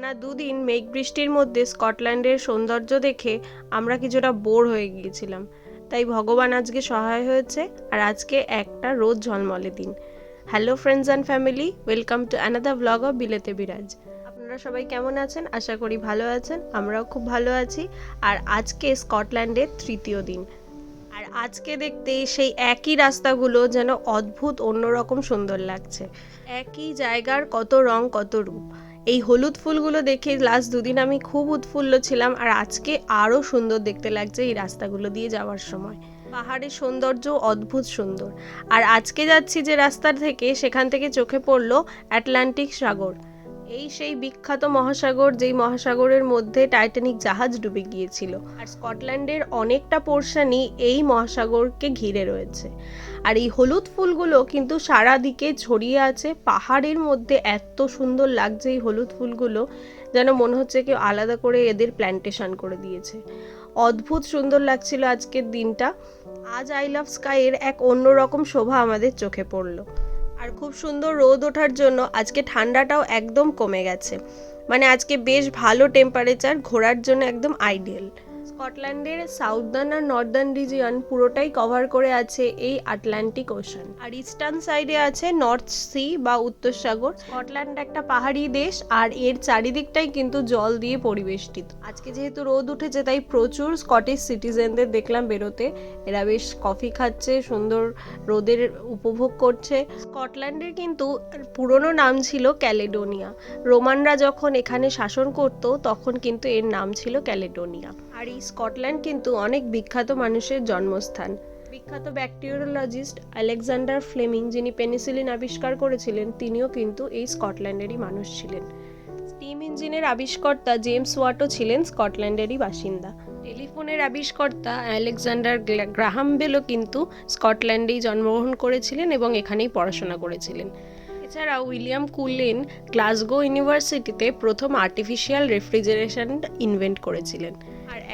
টানা দুদিন মেঘ বৃষ্টির মধ্যে স্কটল্যান্ডের সৌন্দর্য দেখে আমরা কিছুটা বোর হয়ে গিয়েছিলাম। তাই ভগবান আজকে সহায় হয়েছে আর আজকে একটা রোদ ঝলমলে দিন। Hello friends and family welcome to another blog of বিলেতে Biraj আপনারা সবাই কেমন আছেন? আশা করি ভালো আছেন। আমরাও খুব ভালো আছি। আর আজকে স্কটল্যান্ডের তৃতীয় দিন। আর আজকে দেখতে সেই একই রাস্তাগুলো যেন অদ্ভুত, অন্যরকম সুন্দর লাগছে। একই জায়গার কত রং, কত রূপ। এই হলুদ ফুলগুলো দেখে লাস্ট দুদিন আমি খুব উৎফুল্ল ছিলাম আর আজকে আরও সুন্দর দেখতে লাগছে এই রাস্তাগুলো দিয়ে যাওয়ার সময়। পাহাড়ের সৌন্দর্য অদ্ভুত সুন্দর। আর আজকে যাচ্ছি যে রাস্তার থেকে, সেখান থেকে চোখে পড়ল অ্যাটলান্টিক সাগর। এই সেই বিখ্যাত মহাসাগর, যেই মহাসাগরের মধ্যে টাইটানিক জাহাজ ডুবে গিয়েছিল। আর স্কটল্যান্ডের অনেকটা পোর্শনই এই মহাসাগরকে ঘিরে রয়েছে। আর এই হলুদ ফুলগুলো কিন্তু সারা দিকে ছড়িয়ে আছে। পাহাড়ের মধ্যে এত সুন্দর লাগছে এই হলুদ ফুলগুলো, যেন মনে হচ্ছে কেউ আলাদা করে এদের প্ল্যান্টেশন করে দিয়েছে। অদ্ভুত সুন্দর লাগছিল আজকের দিনটা। আজ আই লাভ স্কাইয়ের এক অন্যরকম শোভা আমাদের চোখে পড়ল। আর খুব সুন্দর রোদ ওঠার জন্য আজকে ঠান্ডাটাও একদম কমে গেছে। মানে আজকে বেশ ভালো টেম্পারেচার ঘোরার জন্য একদম আইডিয়াল স্কটল্যান্ডের সাউদার্ন আর নর্দার্ন রিজিয়ন পুরোটাই কভার করে আছে এই আটলান্টিক ওশান আর ইস্টার্ন সাইডে আছে নর্থ সি বা উত্তর সাগর। স্কটল্যান্ড একটা পাহাড়ি দেশ, আর এর চারিদিকটাই কিন্তু জল দিয়ে পরিবেষ্টিত। আজকে যেহেতু রোদ উঠেছে, তাই প্রচুর স্কটিশ সিটিজেনদের দেখলাম বেরোতে। এরা বেশ কফি খাচ্ছে, সুন্দর রোদের উপভোগ করছে। স্কটল্যান্ডের কিন্তু পুরনো নাম ছিল ক্যালেডোনিয়া। রোমানরা যখন এখানে শাসন করত, তখন কিন্তু এর নাম ছিল ক্যালেডোনিয়া। আর এই স্কটল্যান্ড কিন্তু অনেক বিখ্যাত মানুষের জন্মস্থান। বিখ্যাত ব্যাকটেরিওলজিস্ট আলেকজান্ডার ফ্লেমিং যিনি পেনিসিলিন আবিষ্কার করেছিলেন, তিনিও কিন্তু এই স্কটল্যান্ডেরই মানুষ ছিলেন। স্টিম ইঞ্জিনের আবিষ্কর্তা জেমস ওয়াটও ছিলেন স্কটল্যান্ডেরই বাসিন্দা। টেলিফোনের আবিষ্কর্তা আলেকজান্ডার গ্রাহাম বেলও কিন্তু স্কটল্যান্ডেই জন্মগ্রহণ করেছিলেন এবং এখানেই পড়াশোনা করেছিলেন। এছাড়া উইলিয়াম কুলিন গ্লাসগো ইউনিভার্সিটিতে প্রথম আর্টিফিশিয়াল রেফ্রিজারেশন ইনভেন্ট করেছিলেন।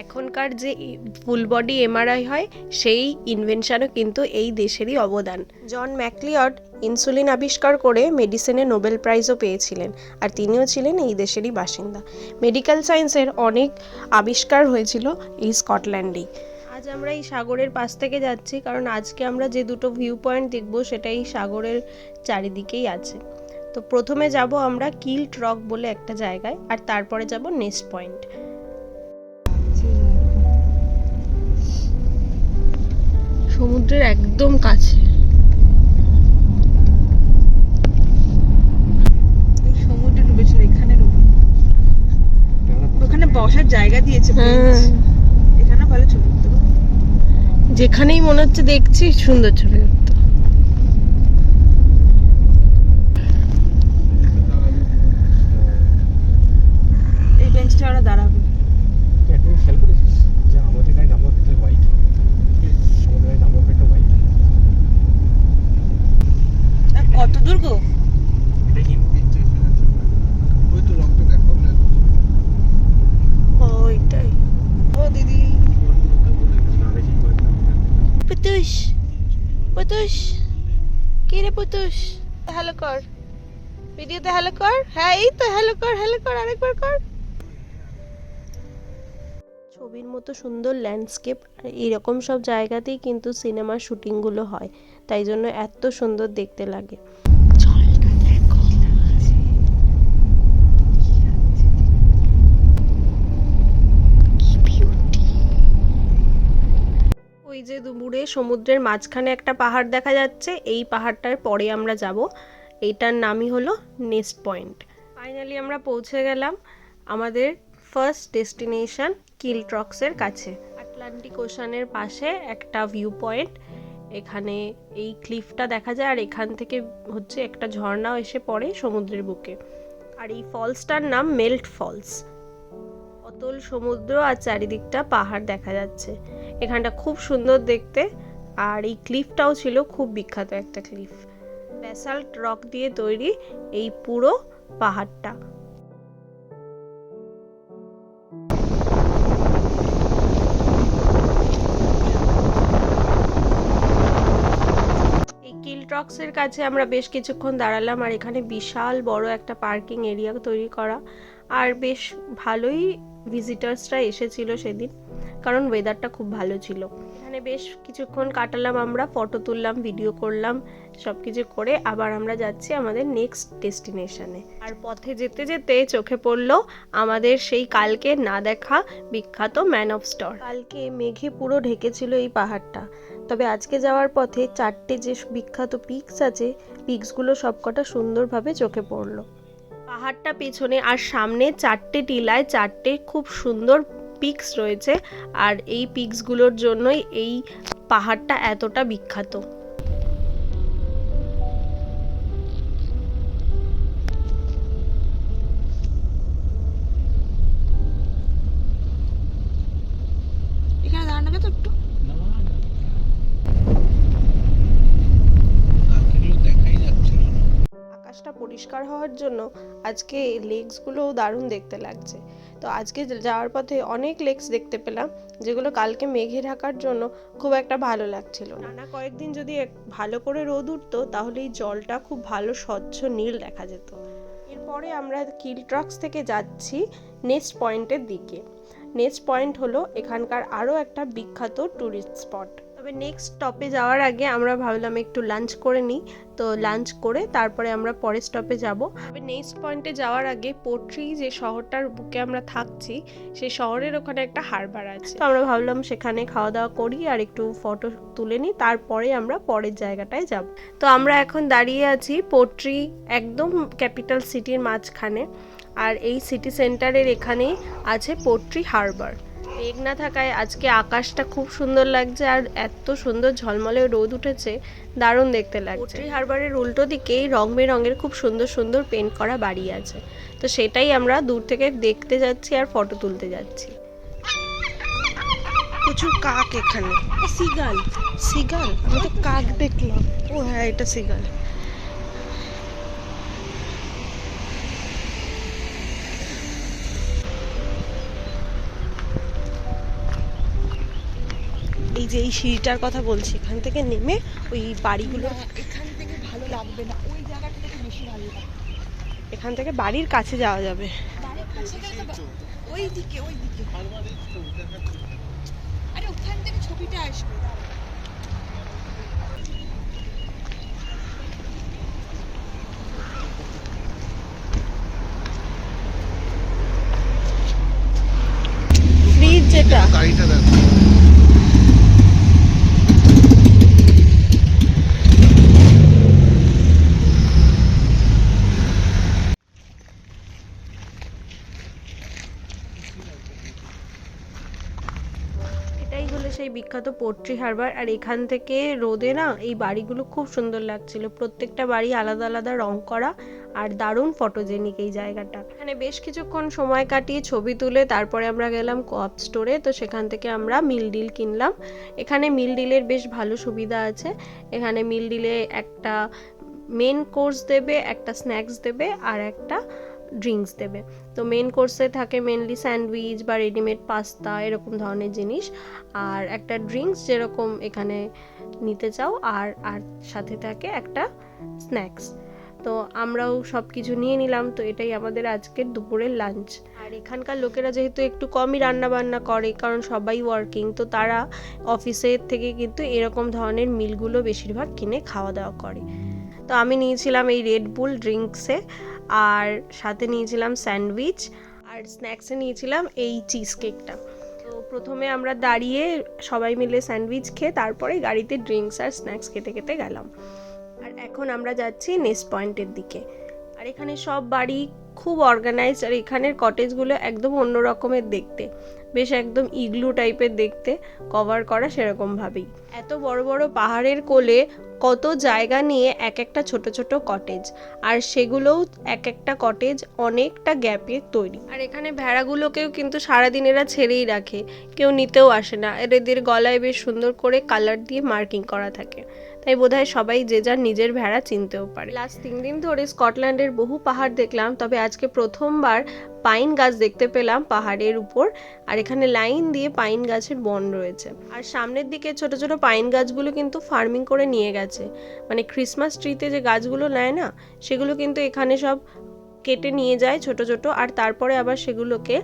এখনকার যে ফুল বডি এমআরআই হয়, সেই ইনভেনশনও কিন্তু এই দেশেরই অবদান। জন ম্যাকলিয়ড ইনসুলিন আবিষ্কার করে মেডিসিনে নোবেল প্রাইজও পেয়েছিলেন, আর তিনিও ছিলেন এই দেশেরই বাসিন্দা। মেডিকেল সায়েন্সের অনেক আবিষ্কার হয়েছিল এই স্কটল্যান্ডেই আজ আমরা এই সাগরের পাশ থেকে যাচ্ছি, কারণ আজকে আমরা যে দুটো ভিউ পয়েন্ট দেখব সেটা এই সাগরের চারিদিকেই আছে। তো প্রথমে যাব আমরা কিল্ট রক বলে একটা জায়গায়, আর তারপরে যাব নেক্সট পয়েন্ট। সমুদ্রের একদম কাছে। সমুদ্রে ডুবেছিল এখানে ওখানে বসার জায়গা দিয়েছে হ্যাঁ। এখানে ভালো ছবি যেখানেই মনে হচ্ছে দেখছি সুন্দর ছবি উঠতো এই বেঞ্চটা ওরা দাঁড়াবে একদম খেয়াল করেছিস যে আমাদের গায়ে নাম্বার প্লেটটা হোয়াইট আমাদের গায়ে নাম্বার প্লেটটা হোয়াইট আর কত দূর গো এটা কি ওই তো রক্ত দেখো ওইটাই ও দিদি বেশি করে পুতুষ পুতুষ কে রে পুতুষ হ্যালো কর। ভিডিওতে হ্যালো কর? হ্যাঁ এই তো হ্যালো কর হ্যালো কর, আরেকবার কর। ছবির মতো সুন্দর ল্যান্ডস্কেপ আর এরকম সব জায়গাতেই কিন্তু সিনেমার শুটিংগুলো হয়। তাই জন্য এত সুন্দর দেখতে লাগে জলটা দেখো কি বিউটি ওই যে দূরে সমুদ্রের মাঝখানে একটা পাহাড় দেখা যাচ্ছে। এই পাহাড়টার পরে আমরা যাব। এইটার নামই হলো নেস্ট পয়েন্ট। ফাইনালি আমরা পৌঁছে গেলাম আমাদের ফার্স্ট ডেস্টিনেশন কিলট্রক্সের কাছে। আটলান্টিক ওশানের পাশে একটা ভিউ পয়েন্ট। এখানে এই ক্লিফটা দেখা যায় আর এখান থেকে হচ্ছে একটা ঝর্ণাও এসে পড়ে সমুদ্রের বুকে। আর এই ফলসটার নাম মেল্ট ফলস। অতল সমুদ্র আর চারিদিকটা পাহাড় দেখা যাচ্ছে। এখানটা খুব সুন্দর দেখতে। আর এই ক্লিফটাও ছিল খুব বিখ্যাত একটা ক্লিফ। ব্যাসাল্ট রক দিয়ে তৈরি এই পুরো পাহাড়টা। ট্রক্সের কাছে আমরা বেশ কিছুক্ষণ দাঁড়ালাম আর এখানে বিশাল বড় একটা পার্কিং এরিয়া তৈরি করা। আর বেশ ভালোই ভিজিটার্সরা এসেছিল সেদিন, কারণ ওয়েদারটা খুব ভালো ছিল। এখানে বেশ কিছুক্ষণ কাটালাম আমরা ফটো তুললাম ভিডিও করলাম সব কিছু করে আবার আমরা যাচ্ছি আমাদের নেক্সট ডেস্টিনেশনে আর পথে যেতে যেতে চোখে পড়ল আমাদের সেই কালকে না দেখা বিখ্যাত ম্যান অফ স্টর কালকে মেঘে পুরো ঢেকেছিল এই পাহাড়টা। তবে আজকে যাওয়ার পথে চারটে যে বিখ্যাত পিকস আছে পিকসগুলো সবকটা সুন্দরভাবে চোখে পড়ল। পাহাড়টা পেছনে আর সামনে চারটে টিলায় চারটে খুব সুন্দর পিক্স রয়েছে। আর এই পিকসগুলোর জন্যই এই পাহাড়টা এতটা বিখ্যাত। পরিষ্কার হওয়ার জন্য আজকে লেকসগুলোও দারুণ দেখতে লাগছে। তো আজকে যাওয়ার পথে অনেক লেকস দেখতে পেলাম, যেগুলো কালকে মেঘে ঢাকার জন্য খুব একটা ভালো লাগছিল নানা কয়েকদিন যদি ভালো করে রোদ উঠতো, তাহলে এই জলটা খুব ভালো, স্বচ্ছ নীল দেখা যেত। এরপরে আমরা কিল ট্রাক্স থেকে যাচ্ছি নেক্সট পয়েন্টের দিকে। নেক্সট পয়েন্ট হলো এখানকার আরও একটা বিখ্যাত ট্যুরিস্ট স্পট। তবে নেক্সট স্টপে যাওয়ার আগে আমরা ভাবলাম একটু লাঞ্চ করে নিই। তো লাঞ্চ করে তারপরে আমরা পরের স্টপে যাব। তবে নেক্সট পয়েন্টে যাওয়ার আগে পোট্রি যে শহরটার বুকে আমরা থাকছি, সেই শহরের ওখানে একটা হারবার আছে। তো আমরা ভাবলাম সেখানে খাওয়া দাওয়া করি আর একটু ফটো তুলে নিই, তারপরে আমরা পরের জায়গাটায় যাব। তো আমরা এখন দাঁড়িয়ে আছি পোট্রি একদম ক্যাপিটাল সিটির মাঝখানে। আর এই সিটি সেন্টারের এখানেই আছে পোট্রি হারবার মেঘ না থাকায় আজকে আকাশটা খুব সুন্দর লাগছে আর এত সুন্দর ঝলমলে রোদ উঠেছে দারুণ দেখতে লাগছে। পোট্রি হারবারের উল্টো দিকেই রং বেরঙের খুব সুন্দর সুন্দর পেন্ট করা বাড়ি আছে। তো সেটাই আমরা দূর থেকে দেখতে যাচ্ছি আর ফটো তুলতে যাচ্ছি। প্রচুর কাক এখানে। Seagull seagull? আমি তো কাক দেখলাম। ও হ্যাঁ এটা সিগাল। এই যে এই সিঁড়িটার কথা বলছি এখান থেকে নেমে ওই বাড়িগুলো এখান থেকে ভালো লাগবে না ওই জায়গাটা থেকে বেশি ভালো লাগবে। এখান থেকে বাড়ির কাছে যাওয়া যাবে। ওই দিকে ওই দিকে আরে ওখান থেকে ছবিটা আসবে দাঁড়া। ফ্রিজ যেটা গাড়িটা দেখো এটাই হলো সেই বিখ্যাত পোট্রি হারবার, আর এখান থেকে রোদে না এই বাড়িগুলো খুব সুন্দর লাগছিল। প্রত্যেকটা বাড়ি আলাদা আলাদা রং করা আর দারুণ ফটোজেনিক এই জায়গাটা। এখানে বেশ কিছুক্ষণ সময় কাটিয়ে ছবি তুলে তারপরে আমরা গেলাম কপ স্টোরে তো সেখান থেকে আমরা মিল ডিল কিনলাম। এখানে মিল ডিলের বেশ ভালো সুবিধা আছে। এখানে মিল ডিলে একটা মেন কোর্স দেবে, একটা স্ন্যাক্স দেবে, আর একটা ড্রিঙ্কস দেবে। তো মেন কোর্সে থাকে মেনলি স্যান্ডউইচ বা রেডিমেড পাস্তা এরকম ধরনের জিনিস। আর একটা ড্রিঙ্কস যেরকম এখানে নিতে চাও, আর আর সাথে থাকে একটা স্ন্যাক্স তো আমরাও সব কিছু নিয়ে নিলাম, তো এটাই আমাদের আজকের দুপুরের লাঞ্চ আর এখানকার লোকেরা যেহেতু একটু কমই রান্না বান্না করে, কারণ সবাই ওয়ার্কিং তো তারা অফিসের থেকে কিন্তু এরকম ধরনের মিলগুলো বেশিরভাগ কিনে খাওয়া দাওয়া করে। তো আমি নিয়েছিলাম এই রেড বুল ড্রিঙ্কসে আর সাথে নিয়েছিলাম স্যান্ডউইচ আর স্ন্যাক্সে নিয়েছিলাম এই চিজ কেকটা তো প্রথমে আমরা দাঁড়িয়ে সবাই মিলে স্যান্ডউইচ খেয়ে তারপরে গাড়িতে ড্রিঙ্কস আর স্ন্যাক্স খেতে খেতে গেলাম। আর এখন আমরা যাচ্ছি নেক্সট পয়েন্টের দিকে। আর এখানে সব বাড়ি খুব অর্গানাইজড আর এখানের কটেজগুলো একদম অন্য রকমের দেখতে। বেশ একদম ইগলু টাইপের দেখতে কভার করা সেরকমভাবেই এত বড় বড় পাহাড়ের কোলে কত জায়গা নিয়ে এক একটা ছোট ছোট কটেজ আর সেগুলোও এক একটা কটেজ অনেকটা গ্যাপে তৈরি। আর এখানে ভেড়াগুলোকেও কিন্তু সারাদিন এরা ছেড়েই রাখে, কেউ নিতেও আসে না। এদের গলায় বেশ সুন্দর করে কালার দিয়ে মার্কিং করা থাকে। তাই বোধহয় সবাই যে যার নিজের ভেড়া চিনতেও পারে। লাস্ট তিন দিন ধরে স্কটল্যান্ডের বহু পাহাড় দেখলাম, তবে আজকে প্রথমবার পাইন গাছ দেখতে পেলাম পাহাড়ের উপর, আর এখানে লাইন দিয়ে পাইন গাছের বন রয়েছে। আর সামনের দিকে ছোট ছোট পাইন গাছগুলো কিন্তু ফার্মিং করে নিয়ে গেছে। মানে ক্রিসমাস ট্রিতে যে গাছগুলো নেয় না, সেগুলো কিন্তু এখানে সব কেটে নিয়ে যায় ছোট ছোট, আর তারপরে আবার সেগুলোকে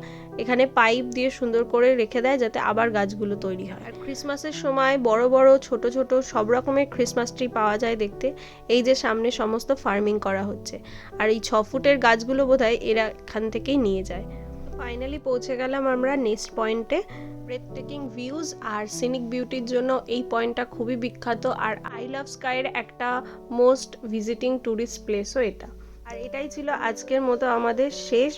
এখানে পাইপ দিয়ে সুন্দর করে রেখে দেয় যাতে আবার গাছগুলো তৈরি হয়। আর ক্রিসমাসের সময় বড় বড়, ছোট ছোট সব রকমের ক্রিসমাস ট্রি পাওয়া যায় দেখতে। এই যে সামনে সমস্ত ফার্মিং করা হচ্ছে। আর এই ছ ফুটের গাছগুলো বোধহয় এরা এখান থেকেই নিয়ে যায়। ফাইনালি পৌঁছে গেলাম আমরা নেক্সট পয়েন্টে। ব্রেথ টেকিং ভিউজ আর সিনিক বিউটির জন্য এই পয়েন্টটা খুবই বিখ্যাত। আর আই লাভ স্কাইয়ের একটা মোস্ট ভিজিটিং ট্যুরিস্ট প্লেসও এটা। আর এটাই ছিল আজকের মতো আমাদের শেষ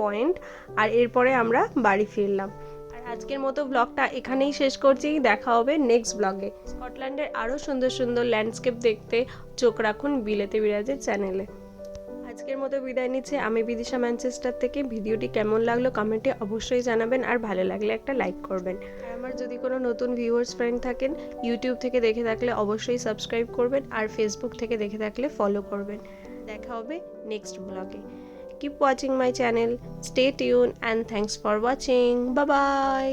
পয়েন্ট আর এরপরে আমরা বাড়ি ফিরলাম। আর আজকের মতো ব্লগটা এখানেই শেষ করছি, দেখা হবে নেক্সট ব্লগে স্কটল্যান্ডের আরও সুন্দর সুন্দর ল্যান্ডস্কেপ দেখতে চোখ রাখুন বিলেতে বিরাজের চ্যানেলে আজকের মতো বিদায় নিচ্ছে, আমি বিদিশা ম্যানচেস্টার থেকে। ভিডিওটি কেমন লাগল কমেন্টে অবশ্যই জানাবেন, আর ভালো লাগলে একটা লাইক করবেন। আর আমার যদি কোনো নতুন ভিউয়ার্স ফ্রেন্ড থাকেন ইউটিউব থেকে দেখে থাকলে অবশ্যই সাবস্ক্রাইব করবেন, আর ফেসবুক থেকে দেখে থাকলে ফলো করবেন। দেখা হবে নেক্সট ব্লগে keep watching my channel stay tune and thanks for watching বা বাই